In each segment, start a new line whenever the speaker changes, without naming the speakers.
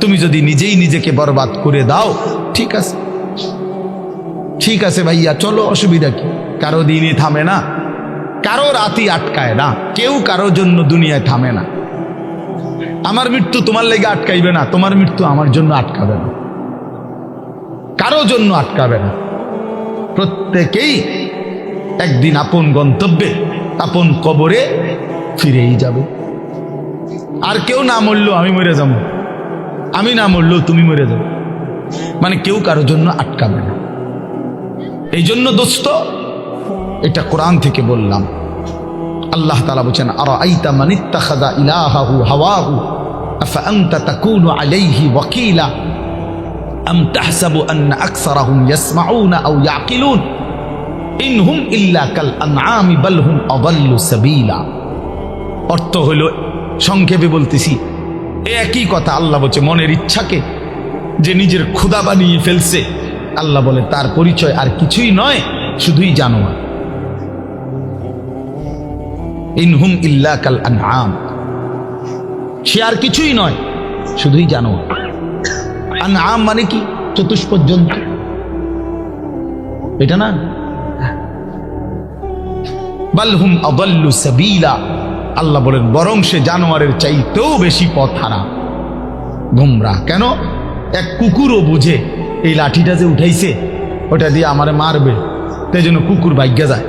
তুমি যদি নিজেই নিজেকে বরবাদ করে দাও, ঠিক আছে। ঠিক আছে ভাইয়া, চলো, অসুবিধা কি? কারও দিনই থামে না। কারও রাতি আটকায় না। কেউ কারও জন্য দুনিয়ায় থামে না। আমার মৃত্যু তোমার লেগে আটকাইবে না, তোমার মৃত্যু আমার জন্য আটকাবে না। কারও জন্য আটকাবে না। প্রত্যেকেই একদিন আপন গন্তব্যে, আপন কবরে ফিরেই যাবে। আর কেউ না মরল আমি মরে যাব। আমি না মরলেও তুমি মরে যাবে। মানে কেউ কারোর জন্য আটকাবে না। এই জন্য দোস্ত, এটা কোরআন থেকে বললাম। আল্লাহ তালা বলছেন আর আইতা মানিত্তাখাদা ইলাহাহু হাওয়াহু অর্থ হলো, সংক্ষেপে বলতেছি একই কথা আল্লাহ বলছে, মনের ইচ্ছাকে যে নিজের ক্ষুদা বানিয়ে ফেলছে, আল্লাহ বলে, তার পরিচয় আর কিছুই নয়, শুধুই জানোয়ার। ইনহুম ইল্লা কাল আনআম। সে আর কিছুই নয়, শুধুই জানোয়ার। আনআম মানে কি? চতুষ্পদ জন্তু এটা না? বালহুম আদাল্লু সাবিলা। আল্লাহ বলেন, বরং সে জানোয়ারের চাইতেও বেশি পথ হারা গুমরা, কেন? এক কুকুরও বুঝে এই লাঠিটা যে উঠাইছে, ওটা দিয়ে আমারে মারবে তাই জন্য কুকুর ভাগ্যা যায়।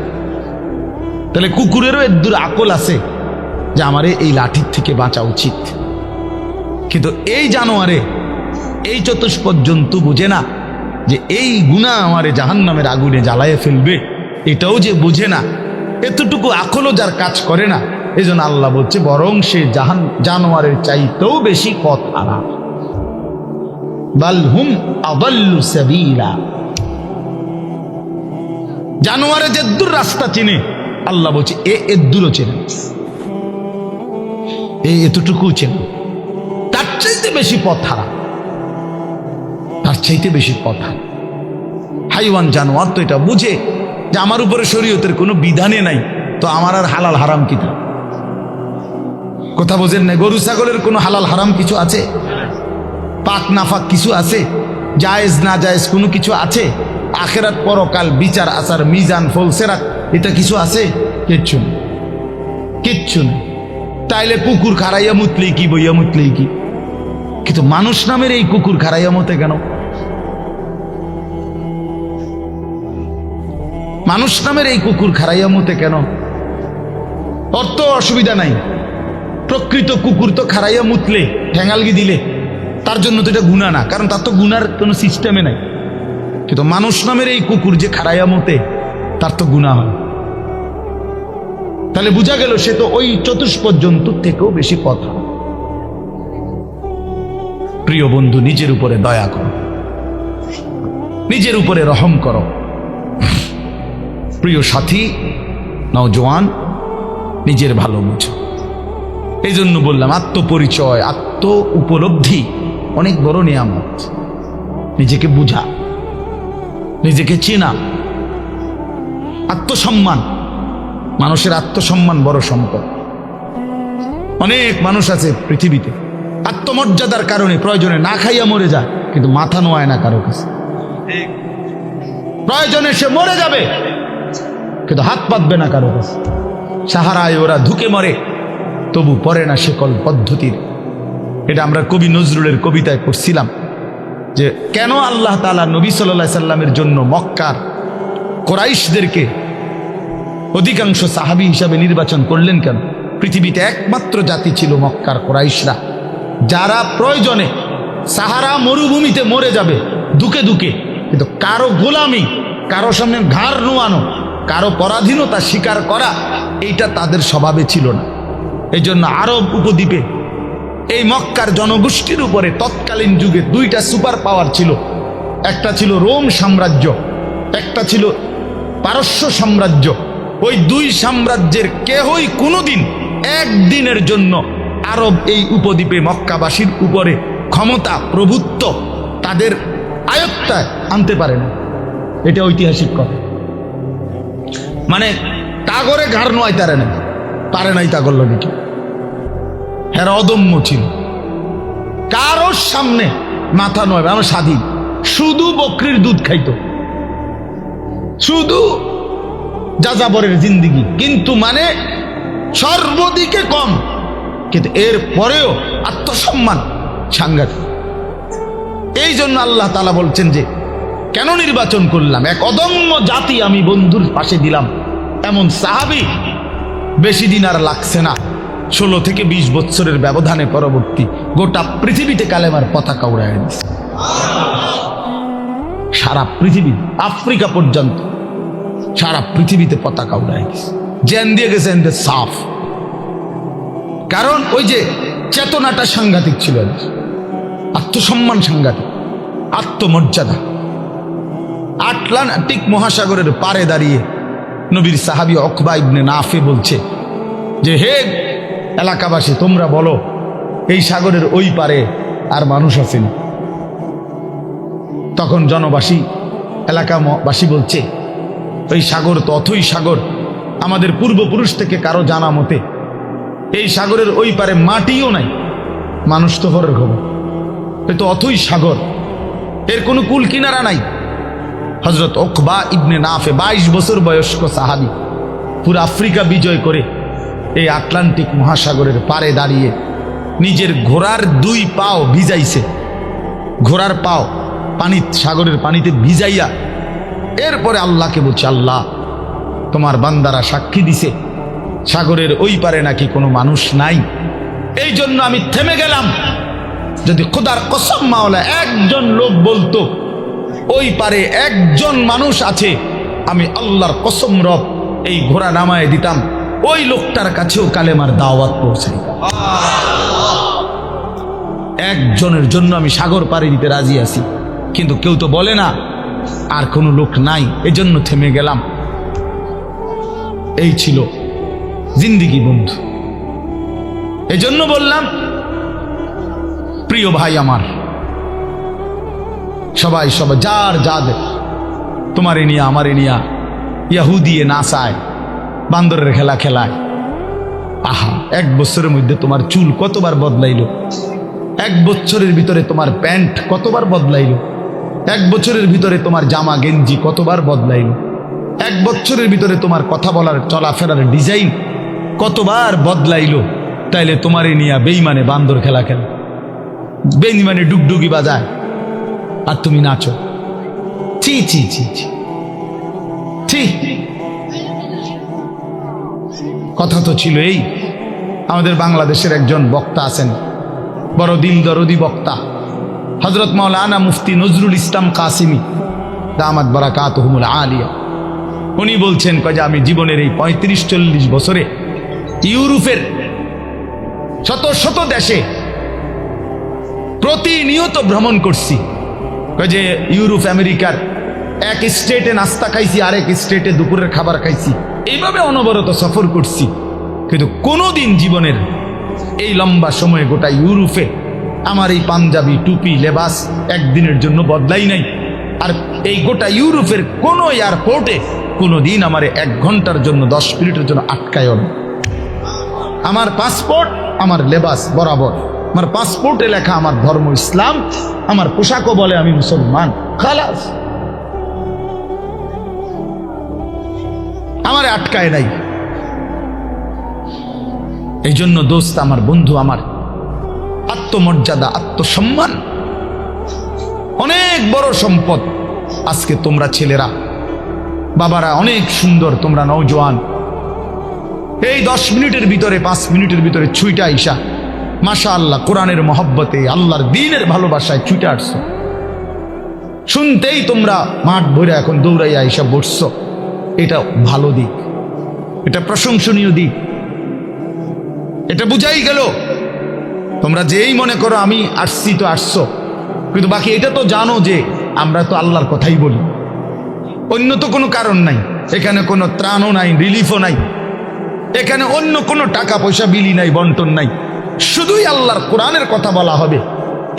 তাহলে কুকুরেরও এদূর আকল আছে যে আমারে এই লাঠির থেকে বাঁচা উচিত। কিন্তু এই জানোয়ারে, এই চতুষ্পদ জন্তু বুঝে না যে এই গুণা আমারে জাহান্নামের আগুনে জ্বালায় ফেলবে, এটাও যে বুঝে না, এতটুকু আকলও যার কাজ করে না। এই জন্য আল্লাহ বলছে, বরং সে জাহান, জানোয়ারের চাইতেও বেশি পথ জানোয়ারে যে দূর রাস্তা চিনে, আল্লাহ বলছে, এ এদূরও চেনে এ এতটুকু চেনে তার চাইতে বেশি পথ হারা তার চাইতে বেশি পথ হারা হাইওয়ান জানোয়ার তো এটা বুঝে যে আমার উপরে শরীয়তের কোনো বিধানে নাই, তো আমার আর হালাল হারাম কি তা? কথা বোঝেন না গরু, ছাগলের কোনো হালাল, হারাম কিছু আছে? পাক, নাফাক কিছু আছে? জায়েজ, না জায়েজ কোনো কিছু আছে? আখেরাত, পরকাল, বিচার, আচার, মিজান ফলসেরাত এটা কিছু আছে? কিচ্ছু নেই। কিচ্ছু নেই। তাইলে কুকুর খারাইয়া মুতলেই কি, বইয়া মুতলেই কি? কিন্তু মানুষ নামের এই কুকুর খারাইয়া মতে কেন? মানুষ নামের এই কুকুর খারাইয়া মতে কেন? অর্থ অসুবিধা নাই। প্রকৃত কুকুর তো খারাইয়া মুতলে ঠ্যাঙ্গালগি দিলে। তার জন্য তো এটা গুণা না, কারণ তার তো গুনার কোনো সিস্টেমে নাই। কিন্তু মানুষ নামের এই কুকুর যে খারাইয়া মতে তার তো গুণা হয়। তাহলে বোঝা গেল সে তো ওই চতুষ্পদ জন্তুর থেকেও বেশি কথা প্রিয় বন্ধু, নিজের উপরে দয়া করো। নিজের উপরে রহম করো। প্রিয় সাথী, নওজোয়ান, নিজের ভালো বুঝো। এই জন্য বললাম, আত্মপরিচয় আত্ম উপলব্ধি অনেক বড় নিয়ামত। নিজেকে বুঝা, নিজেকে চেনা, আত্মসম্মান। মানুষের আত্মসম্মান বড় সম্পদ। অনেক মানুষ আছে পৃথিবীতে, আত্মমর্যাদার কারণে প্রয়োজনে না খাইয়া মরে যায়, কিন্তু মাথা নোয়ায় না কারও কাছে। প্রয়োজনে সে মরে যাবে, কিন্তু হাত পাতবে না কারও কাছে। সাহারায় ওরা ধুকে মরে। তবু পরে না সেকল পদ্ধতির। এটা আমরা কবি নজরুলের কবিতায় পড়ছিলাম যে কেন আল্লাহ তালা নবী সাল্লা সাল্লামের জন্য মক্কার কোরাইশদেরকে অধিকাংশ সাহাবি হিসাবে নির্বাচন করলেন কেন? পৃথিবীতে একমাত্র জাতি ছিল মক্কার কোরাইশরা। যারা প্রয়োজনে সাহারা মরুভূমিতে মরে যাবে, দুকে দুকে। কিন্তু কারও গোলামি, কারও সামনে ঘাড় নোয়ানো, কারও পরাধীনতা স্বীকার করা, এইটা তাদের স্বভাবে ছিল না। এই জন্য আরব উপদ্বীপে এই মক্কার জনগোষ্ঠীর উপরে তৎকালীন যুগে দুইটা সুপার পাওয়ার ছিল। একটা ছিল রোম সাম্রাজ্য, একটা ছিল পারস্য সাম্রাজ্য। ওই দুই সাম্রাজ্যের কেহই কোনোদিন একদিনের জন্য আরব এই উপদ্বীপে মক্কাবাসীর উপরে ক্ষমতা, প্রভুত্ব তাদের আয়ত্তায় আনতে পারে না। এটা ঐতিহাসিক কথা। মানে তাগরে ঘাড় নোয়াই তারে না। পারে নাই তা লগে কি হ্যাঁ অদম্য ছিল। কারোর সামনে মাথা নয়, আমার স্বাধীন। শুধু বকরির দুধ খাইতো। শুধু যাযাবরের জিন্দিগি। কিন্তু মানে সর্বদিকে কম। কিন্তু এর পরেও আত্মসম্মান সাংঘাতিক। এই জন্য আল্লাহ তালা বলছেন যে, কেন নির্বাচন করলাম? এক অদম্য জাতি আমি বন্ধুর পাশে দিলাম। এমন সাহাবি বেশি দিন আর লাগছে না। ষোলো থেকে বিশ বছরের ব্যবধানে পরবর্তী গোটা পৃথিবীতে কালেমার পতাকা উড়ায় দিচ্ছে সারা পৃথিবী, আফ্রিকা পর্যন্ত সারা পৃথিবীতে পতাকা উড়ায় দিচ্ছে জেন দিয়ে গেছে সাফ। কারণ ওই যে চেতনাটা সাংঘাতিক ছিল। আত্মসম্মান সাংঘাতিক, আত্মমর্যাদা। আটলান্টিক মহাসাগরের পারে দাঁড়িয়ে নবীর সাহাবি অকবা ইবনে নাফে বলছে যে হে এলাকাবাসী, তোমরা বলো, এই সাগরের ওই পারে আর মানুষ আছেন তখন জনবাসী, এলাকাবাসী বলছে, ওই সাগর তো অথই সাগর। আমাদের পূর্বপুরুষ থেকে কারও জানা মতে, এই সাগরের ওই পারে মাটিও নাই। মানুষ তো হরের খবর। এ তো অথই সাগর। এর কোনো কুল কিনারা নাই। হজরত ওকবা ইবনে নাফে বাইশ বছর বয়স্ক সাহাবি, পুরো আফ্রিকা বিজয় করে এই আটলান্টিক মহাসাগরের পারে দাঁড়িয়ে নিজের ঘোড়ার দুই পাও ভিজাইছে। ঘোড়ার পাও পানি সাগরের পানিতে ভিজাইয়া এরপরে আল্লাহকে বলছে, আল্লাহ, তোমার বান্দারা সাক্ষী দিছে। সাগরের ওই পারে নাকি কোনো মানুষ নাই। এই জন্য আমি থেমে গেলাম। যদি খোদার কসম মাওলা একজন লোক বলতো, ওই পারে একজন মানুষ আছে, আমি আল্লাহর কসম রব, এই ঘোড়া নামায় দিতাম। ওই লোকটার কাছেও কালেমার দাওয়াত পৌঁছাই। একজনের জন্য আমি সাগর পাড়ি দিতে রাজি আছি, কিন্তু কেউ তো বলে না, আর কোনো লোক নাই, এজন্য থেমে গেলাম। এই ছিল জিন্দিগি বন্ধু। এজন্য বললাম, প্রিয় ভাই আমার, সবাই সবাই যার যাদের, তোমার নিয়া আমার নিয়া, ইয়াহুদিয়ে নাচায় বান্দরের খেলা খেলায়। আহা, এক বছরের মধ্যে তোমার চুল কতবার বদলাইলো? এক বছরের ভিতরে তোমার প্যান্ট কতবার বদলাইলো? এক বছরের ভিতরে তোমার জামা, গেঞ্জি কতবার বদলাইলো? এক বছরের ভিতরে তোমার কথা বলার, চলাফেরার ডিজাইন কতবার বদলাইলো? তাইলে তোমারই নিয়া বেইমানে বান্দর খেলা খেলা। বেইমানে ডুগডুগি বাজায়। আর তুমি নাচো। ছি ছি ছি ছি। ছি। কথা তো ছিল এই আমাদের বাংলাদেশের একজন বক্তা আছেন, বড় দিল দরদি বক্তা। হজরত মৌলানা মুফতি নজরুল ইসলাম কাসিমি, দামাত বারাকাত হুমুল আলিয়া। উনি বলছেন, কয়ে আমি জীবনের এই পঁয়ত্রিশ চল্লিশ বছরে ইউরোপের শত শত দেশে প্রতিনিয়ত ভ্রমণ করছি। যে ইউরোপ, আমেরিকার এক স্টেটে নাস্তা খাইছি, আরেক স্টেটে দুপুরের খাবার খাইছি। এইভাবে অনবরত সফর করছি। কিন্তু কোনোদিন জীবনের এই লম্বা সময়ে গোটা ইউরোপে আমার এই পাঞ্জাবি, টুপি, লেবাস একদিনের জন্য বদলাই নাই। আর এই গোটা ইউরোপের কোনো এয়ারপোর্টে কোনো দিন আমার এক ঘণ্টার জন্য, দশ মিনিটের জন্য আটকায়ও না আমার পাসপোর্ট, আমার লেবাস বরাবর। আমার পাসপোর্টে লেখা আমার ধর্ম ইসলাম, আমার পোশাকও বলে আমি মুসলমান। খালাস। আমারে আটকায় নাই। এই জন্য দোস্ত আমার বন্ধু, আমার আত্মমর্যাদা, আত্মসম্মান অনেক বড় সম্পদ আজকে তোমরা ছেলেরা, বাবারা অনেক সুন্দর, তোমরা নৌজওয়ান এই দশ মিনিটের ভিতরে, পাঁচ মিনিটের ভিতরে ছুইটা আইসা মাশা আল্লাহ কোরআনের মহব্বতে, আল্লাহর দিনের ভালোবাসায় ছুটে আসছো শুনতেই তোমরা মাঠ ভরে এখন দৌড়াইয়া আইসা বসছো। এটা ভালো দিক। এটা প্রশংসনীয় দিক। এটা বুঝাই গেল। তোমরা যেই মনে করো আমি আসছি তো আসছো। কিন্তু বাকি এটা তো জানো যে আমরা তো আল্লাহর কথাই বলি। অন্য তো কোনো কারণ নাই। এখানে কোনো ত্রাণও নাই রিলিফও নাই। এখানে অন্য কোনো টাকা পয়সা, বিলি নাই, বন্টন নাই। শুধুই আল্লাহর কোরআনের কথা বলা হবে।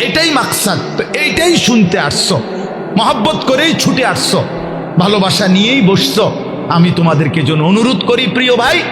এটাই মাকসাদ। তো এইটাই শুনতে আসছ। মহাব্বত করেই ছুটে আসছো। ভালোবাসা নিয়েই বসছো। আমি তোমাদেরকে জন্য অনুরোধ করি, প্রিয় ভাই,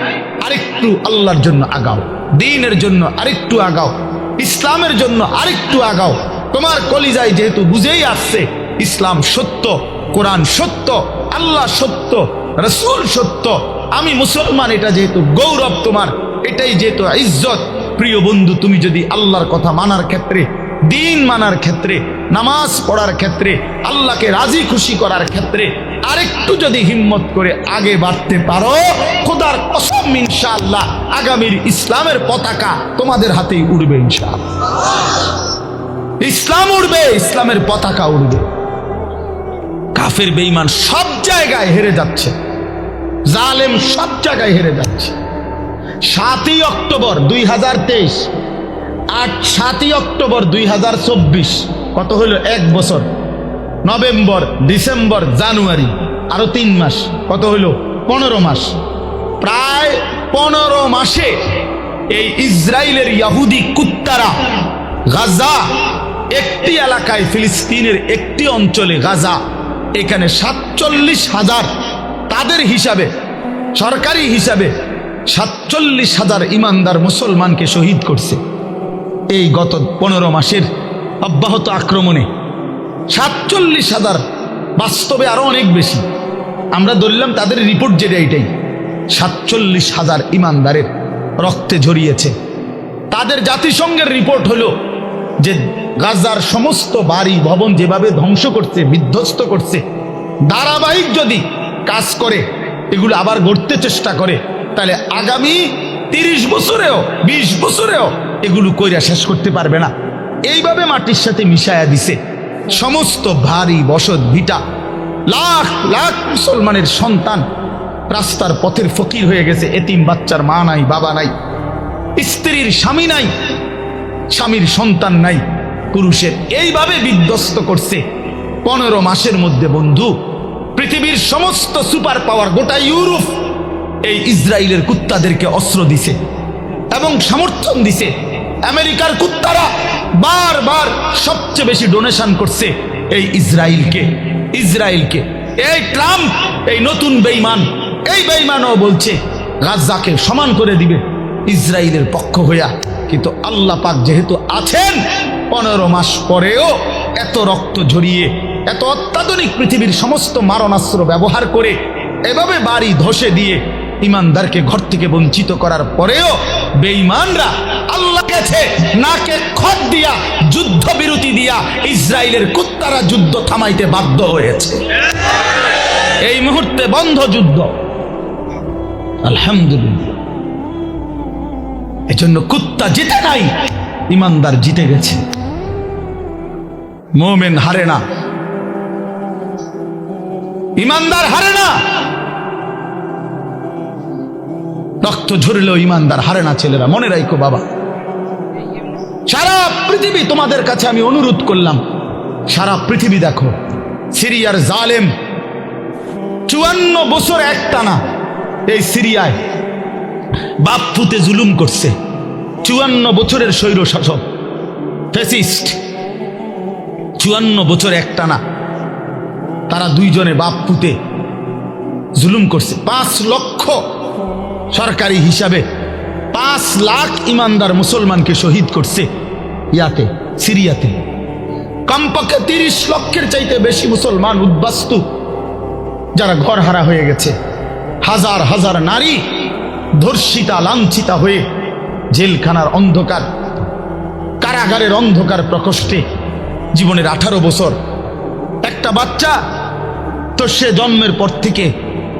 আরেকটু আল্লাহর জন্য আগাও, দিনের জন্য আরেকটু আগাও, ইসলামের জন্য আরেকটু আগাও। তোমার কলিজায় যেহেতু বুঝেই আসছে, ইসলাম সত্য, কোরআন সত্য, আল্লাহ সত্য, রসুল সত্য, আমি মুসলমান, এটা যেহেতু গৌরব তোমার, এটাই যেহেতু ইজ্জত। প্রিয় বন্ধু, তুমি যদি আল্লাহর কথা মানার ক্ষেত্রে দিন মানার ক্ষেত্রে, নামাজ পড়ার ক্ষেত্রে, আল্লাহকে রাজি খুশি করার ক্ষেত্রে, আরেকটু যদি হিম্মত করে আগে বাড়তে পারো, খোদার কসম ইনশাআল্লাহ আগামীর ইসলামের পতাকা তোমাদের হাতেই উড়বে ইনশাআল্লাহ। ইসলাম উড়বে, ইসলামের পতাকা উড়বে। কাফের, বেঈমান সব জায়গায় হেরে যাচ্ছে। জালেম সব জায়গায় হেরে যাচ্ছে। সাতই অক্টোবর দুই হাজার তেইশ আট সাতই অক্টোবর দুই হাজার চব্বিশ। কত হলো এক বছর। November, December, January. আরও তিন মাস। কত হলো পনেরো মাস। প্রায় পনেরো মাসে এই ইসরায়েলের ইয়াহুদি কুত্তারা গাজা, একটি এলাকায় ফিলিস্তিনের একটি অঞ্চলে গাজা, এখানে সাতচল্লিশ হাজার তাদের হিসাবে, সরকারি হিসাবে সাতচল্লিশ হাজার ইমানদার মুসলমানকে শহীদ করছে। এই গত পনেরো মাসের অব্যাহত আক্রমণে সাতচল্লিশ হাজার বাস্তবে আরও অনেক বেশি। আমরা ধরলাম তাদের রিপোর্ট যেটা এটাই সাতচল্লিশ হাজার ইমানদারের রক্তে ঝরিয়েছে। তাদের জাতিসংঘের রিপোর্ট হলো যে গাজার সমস্ত বাড়ি, ভবন যেভাবে ধ্বংস করছে, বিধ্বস্ত করছে, ধারাবাহিক যদি কাজ করে, এগুলো আবার গড়তে চেষ্টা করে, তাহলে আগামী তিরিশ বছরেও ২০ বছরেও এগুলো কইরা শেষ করতে পারবে না। এইভাবে মাটির সাথে মিশায়া দিছে। সমস্ত ভারী বসত ভিটা, লাখ লাখ মুসলমানের সন্তান রাস্তার পথের ফকির হয়ে গেছে। এতিম বাচ্চার মা নাই, বাবা নাই, স্ত্রীর স্বামী নাই, স্বামীর সন্তান নাই, পুরুষের। এইভাবে বিধ্বস্ত করছে। পনেরো মাসের মধ্যে, বন্ধু, পৃথিবীর সমস্ত সুপার পাওয়ার গোটা ইউরোপ এই ইসরায়েলের কুত্তাদেরকে অস্ত্র দিছে এবং সমর্থন দিছে। আমেরিকার কুত্তারা বারবার সবচেয়ে বেশি ডোনেশন করছে এই ইসরায়েলকে ইসরায়েলকে। এই ট্রাম্প, এই নতুন বেইমান, এই বেইমানও বলছে গাজাকে সমান করে দিবে ইসরায়েলের পক্ষ হইয়া। কিন্তু আল্লাহ পাক যেহেতু আছেন, পনেরো মাস পরেও এত রক্ত ঝরিয়ে, এত অত্যাধুনিক পৃথিবীর সমস্ত মারণাস্ত্র ব্যবহার করে এভাবে বাড়ি ধসে দিয়ে ইমানদারকে ঘর থেকে বঞ্চিত করার পরেও বেঈমানরা গেছে নাকে খত দিয়া যুদ্ধ বিরতি দিয়া ইসরায়েলের কুত্তারা যুদ্ধ থামাইতে বাধ্য হয়েছে। এই মুহূর্তে বন্ধ যুদ্ধ। আলহামদুলিল্লাহ। এজন্য কুত্তা জিতে নাই, ইমানদার জিতে গেছে। মোমেন হারে না। ইমানদার হারে না। রক্ত ঝরলেও ইমানদার হারে না, ছেলেরা। মনে রাখো বাবা। সারা পৃথিবী তোমাদের কাছে আমি অনুরোধ করলাম। সারা পৃথিবী দেখো, সিরিয়ার জালেম। চুয়ান্ন বছর একটানা এই সিরিয়ায় বাপ পুতে জুলুম করছে। চুয়ান্ন বছরের স্বৈর শাসক ফেসিস্ট চুয়ান্ন বছর একটানা তারা দুইজনে বাপ পুতে জুলুম করছে। পাঁচ লক্ষ সরকারি হিসাবে পাঁচ লাখ ইমানদার মুসলমানকে শহীদ করছে ইয়াতে, সিরিয়াতে। কমপক্ষে তিরিশ লক্ষের চাইতে বেশি মুসলমান উদ্বাস্তু, যারা ঘর হারা হয়ে গেছে। হাজার হাজার নারী ধর্ষিতা, লাঞ্ছিতা হয়ে জেলখানার অন্ধকার, কারাগারের অন্ধকার প্রকোষ্ঠে জীবনের আঠারো বছর। একটা বাচ্চা তো সে জন্মের পর থেকে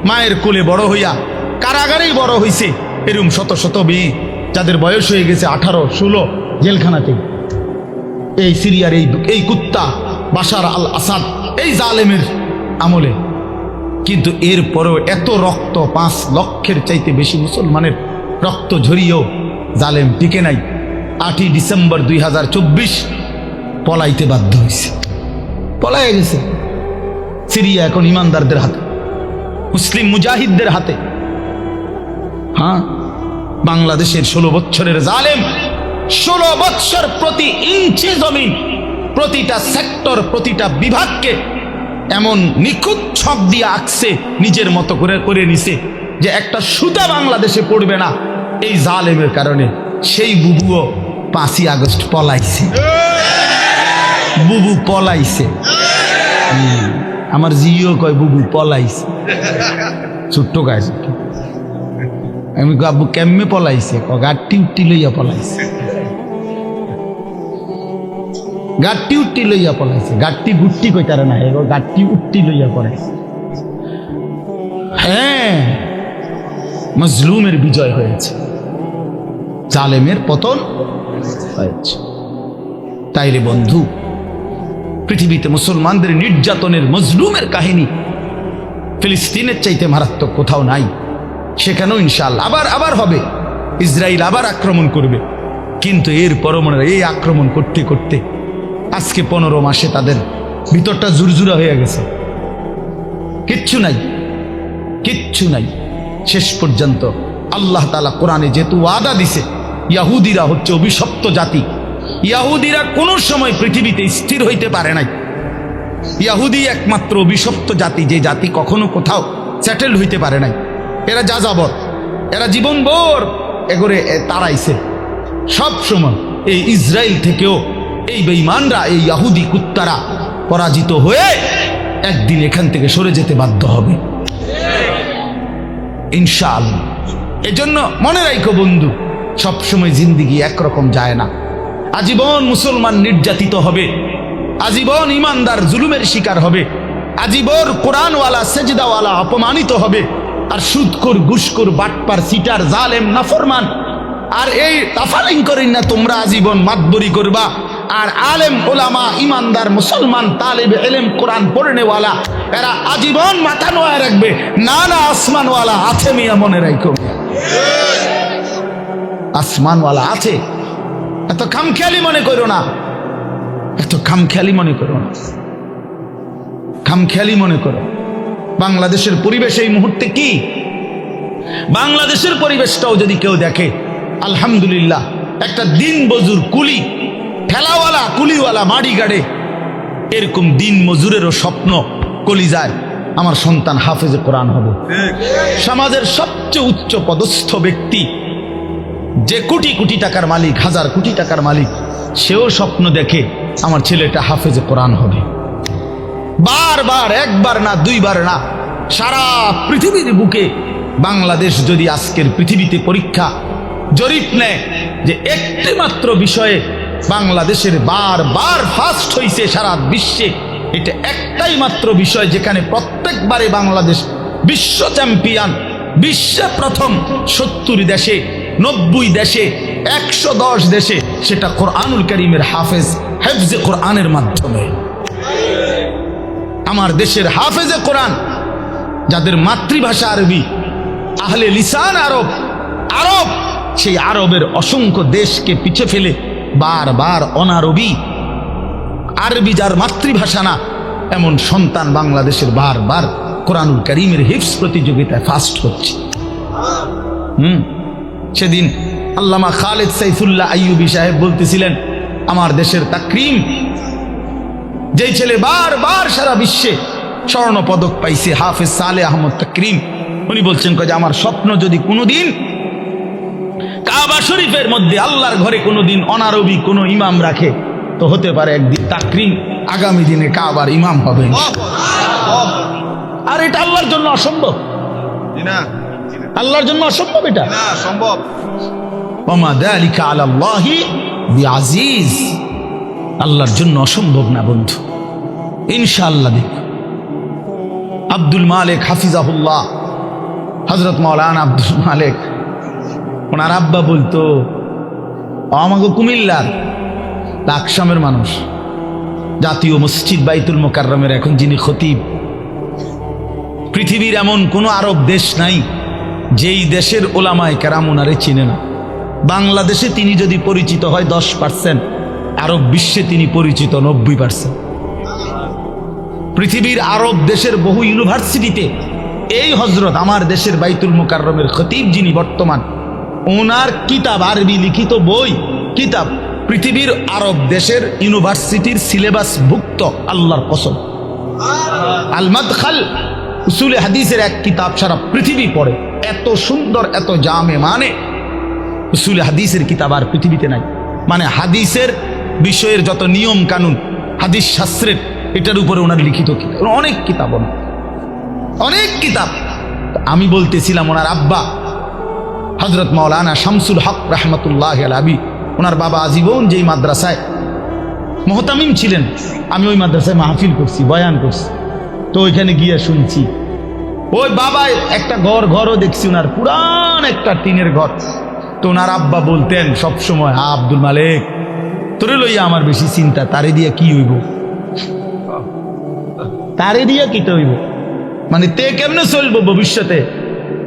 মায়ের কোলে বড় হইয়া কারাগারেই বড় হইছে। এরম শত শত মেয়ে যাদের বয়স হয়ে গেছে আঠারো, ষোলো, জেলখানাতে। এই সিরিয়ার এই এই কুত্তা বাসার আল আসাদ, এই জালেমের আমলে। কিন্তু এরপরেও এত রক্ত, পাঁচ লক্ষের চাইতে বেশি মুসলমানের রক্ত ঝরিয়েও জালেম টিকে নাই। আটই ডিসেম্বর দুই হাজার চব্বিশ পলাইতে বাধ্য হয়েছে পলাইয়া গেছে। সিরিয়া এখন ইমানদারদের হাতে, মুসলিম মুজাহিদদের হাতে। হ্যাঁ? বাংলাদেশের ষোলো বছরের জালেম, ষোলো বৎসর প্রতি ইঞ্চি জমিন, প্রতিটা সেক্টর, প্রতিটা বিভাগকে এমন নিখুঁত ছক দিয়ে আঁকছে, নিজের মতো করে করে নিছে যে একটা সুতা বাংলাদেশে পড়বে না। এই জালেমের কারণে সেই বুবুও পাঁচই আগস্ট পলাইছে। বুবু পলাইছে। আমার জিও কয় বুবু পলাইছে। ছোট্ট গাছ। আমি আব্বু কেমনে পলাইছে? ক গাড়টি উঠটি লইয়া পলাইছে। গাড়টি উঠটি লইয়া পলাইছে। গাড়টি গুট্টি কই তারা না এবার গাড়টি উঠটি লইয়া পলাইছে। হ্যাঁ মজলুমের বিজয় হয়েছে। জালেমের পতন হয়েছে। তাইলে বন্ধু, পৃথিবীতে মুসলমানদের নির্যাতনের মজলুমের কাহিনী ফিলিস্তিনের চাইতে মারাত্মক কোথাও নাই। সেখানেও ইনশাল্লাহ আবার আবার হবে। ইসরায়েল আবার আক্রমণ করবে। কিন্তু এর পরমাণু এই আক্রমণ করতে করতে আজকে পনেরো মাসে তাদের ভিতরটা জুরজুরা হয়ে গেছে। কিচ্ছু নাই। কিচ্ছু নাই। শেষ পর্যন্ত আল্লাহ তালা কোরআনে যেহেতু ওয়াদা দিছে, ইয়াহুদিরা হচ্ছে অভিশপ্ত জাতি। ইয়াহুদিরা কোনো সময় পৃথিবীতে স্থির হইতে পারে নাই। ইয়াহুদি একমাত্র অভিশপ্ত জাতি, যে জাতি কখনো কোথাও সেটেল হইতে পারে নাই। এরা যা যাবর এরা জীবন বোর এগোরে এ তাড়াইছে সব সময় এই ইসরায়েল থেকেও এই বেঈমানরা, এই ইয়াহুদি কুত্তারা পরাজিত হয়ে একদিন এখান থেকে সরে যেতে বাধ্য হবে। ইনশাআল্লাহ। এজন্য মনে রাখো বন্ধু সবসময় জিন্দিগি একরকম যায় না। আজীবন মুসলমান নির্যাতিত হবে, আজীবন ইমানদার জুলুমের শিকার হবে, আজীবন কোরআনওয়ালা, সেজদাওয়ালা অপমানিত হবে। আর সুদকুর গুসকুর, বাটপার, সিটার, জালেম, নাফরমান। আর এই তাফালিং করেন না, তোমরা আজীবন মাতবরি করবা। আর আলেম, ওলামা, ইমানদার, মুসলমান, তালেব, এলেম, কোরআন পড়নেওয়ালা, এরা আজীবন মাথা নোয়া রাখবে। না না আসমানওয়ালা আছে মিয়া, মনে রাখো আসমানওয়ালা আছে। এত খামখেয়ালি মনে করো না। এত খামখেয়ালি মনে করো না। খামখেয়ালি মনে করো। বাংলাদেশের পরিবেশ এই মুহূর্তে কি? বাংলাদেশের পরিবেশটাও যদি কেউ দেখে, আলহামদুলিল্লাহ, একটা দিন বজুর কুলি, ঠেলাওয়ালা, কুলিওয়ালা মাড়ি গাড়ে এরকম দিন মজুরেরও স্বপ্ন কলি যায়। আমার সন্তান হাফেজে কোরআন হবে। সমাজের সবচেয়ে উচ্চ পদস্থ ব্যক্তি, যে কোটি কোটি টাকার মালিক, হাজার কোটি টাকার মালিক, সেও স্বপ্ন দেখে আমার ছেলেটা হাফেজে কোরআন হবে। বারবার, একবার না, দুইবার না সারা পৃথিবীর বুকে বাংলাদেশ যদি আজকের পৃথিবীতে পরীক্ষা জরিপ নেয় যে একটি মাত্র বিষয়ে বাংলাদেশের বার বার ফার্স্ট হইছে সারা বিশ্বে, এটা একটাই মাত্র বিষয় যেখানে প্রত্যেকবারে বাংলাদেশ বিশ্ব চ্যাম্পিয়ন, বিশ্বে প্রথম সত্তর দেশে, নব্বই দেশে, একশো দশ দেশে, সেটা কোরআনুল করিমের হাফেজ, হেফজে কোরআনের মাধ্যমে। আমার দেশের হাফেজে কোরআন যাদের মাতৃভাষা আরবি, আহলে লিসান আরব আরব, সেই আরবের অসংখ্য দেশকে পিছে ফেলে বারবার অনারবি। আরবি যার মাতৃভাষা না, এমন সন্তান বাংলাদেশের বারবার কোরআনুল করিমের হিফস প্রতিযোগিতায় ফার্স্ট হচ্ছে। হুম? সেদিন আল্লামা খালেদ সাইফুল্লাহ আইয়ুবি সাহেব বলতেছিলেন, আমার দেশের তাকরিম, যেই ছেলে বারবার সারা বিশ্বে স্বর্ণ পদক পাইছে হাফেজ সালে আহমদ তাকরিম। উনি বলছেন যে আমার স্বপ্ন যদি কোনোদিন কাবা শরীফের মধ্যে আল্লাহর ঘরে কোনোদিন অনারবি কোনো ইমাম রাখে তো হতে পারে একদিন তাকরিম আগামী দিনে কাবার ইমাম হবে। আর এটা আল্লাহর জন্য অসম্ভব। আল্লাহর জন্য অসম্ভব এটা।
সম্ভব।
আল্লাহর জন্য অসম্ভব না বন্ধু। ইনশাআল্লাহ দেখ আব্দুল মালিক হাফিজাহুল্লাহ। হজরত মাওলানা আব্দুল মালিক। ওনার আব্বা বলতো আমাকে কুমিল্লার লাকসামের মানুষ। জাতীয় মসজিদ বাইতুল মোকাররমের এখন যিনি খতিব। পৃথিবীর এমন কোনো আরব দেশ নাই, যেই দেশের ওলামায় কেরাম ওনারে চিনে না। বাংলাদেশে তিনি যদি পরিচিত হয় দশ পার্সেন্ট, আরব বিশ্বে তিনি পরিচিত নব্বই পার্সেন্ট। পৃথিবীর আরব দেশের বহু ইউনিভার্সিটিতে এই হজরত আমার দেশের বাইতুল মোকাররমের খতিব যিনি বর্তমান ওনার কিতাব আরবি লিখিত বই, কিতাব পৃথিবীর আরব দেশের ইউনিভার্সিটির সিলেবাস ভুক্ত, আল্লাহর কসম। আলমাদ খাল উসুলে হাদিসের এক কিতাব সারা পৃথিবী পড়ে, এত সুন্দর, এত জামে মানে। উসুলে হাদিসের কিতাব আর পৃথিবীতে নাই। মানে হাদিসের বিষয়ের যত নিয়ম কানুন, হাদিস শাস্ত্রের এটার উপরে ওনার লিখিত কিতাব। অনেক কিতাব অনেক কিতাব। আমি বলতেছিলাম ওনার আব্বা হজরত মৌলানা শামসুল হক রহমতুল্লাহ আবি, ওনার বাবা আজীবন যেই মাদ্রাসায় মোহতামিম ছিলেন, আমি ওই মাদ্রাসায় মাহফিল করছি, বয়ান করছি। তো ওইখানে গিয়ে শুনছি, ওই বাবা একটা ঘর ঘরও দেখছি ওনার, পুরান একটা টিনের ঘর। তো ওনার আব্বা বলতেন সবসময়, হা আব্দুল মালিক, তোরে লইয়া আমার বেশি চিন্তা, তারে দিয়ে কি হইব? তারে দিয়ে কিটা হইব মানে তে কেমনে চলবো ভবিষ্যতে?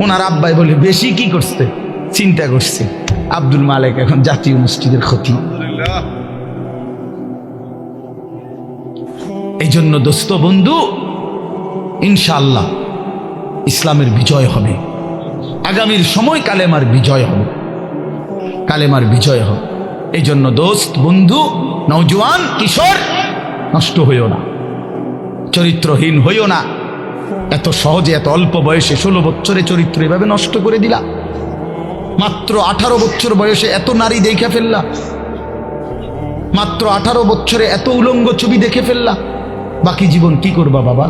ওনার আব্বাই বলে, বেশি কি করছে? চিন্তা করছে। আব্দুল মালিক এখন জাতীয় মসজিদের ক্ষতি এই জন্য দোস্ত বন্ধু, ইনশাআল্লাহ ইসলামের বিজয় হবে। আগামীর সময় কালেমার বিজয় হবে। কালেমার বিজয় হবে। এই জন্য দোস্ত বন্ধু নৌজওয়ান কিশোর, নষ্ট হইও না। চরিত্রহীন হইও না। এত সহজে, এত অল্প বয়সে ষোলো বছরে চরিত্র এভাবে নষ্ট করে দিলা। মাত্র আঠারো বছর বয়সে এত নারী দেখে ফেললা। মাত্র আঠারো বছরে এত উলঙ্গ ছবি দেখে ফেললা। বাকি জীবন কি করবা বাবা?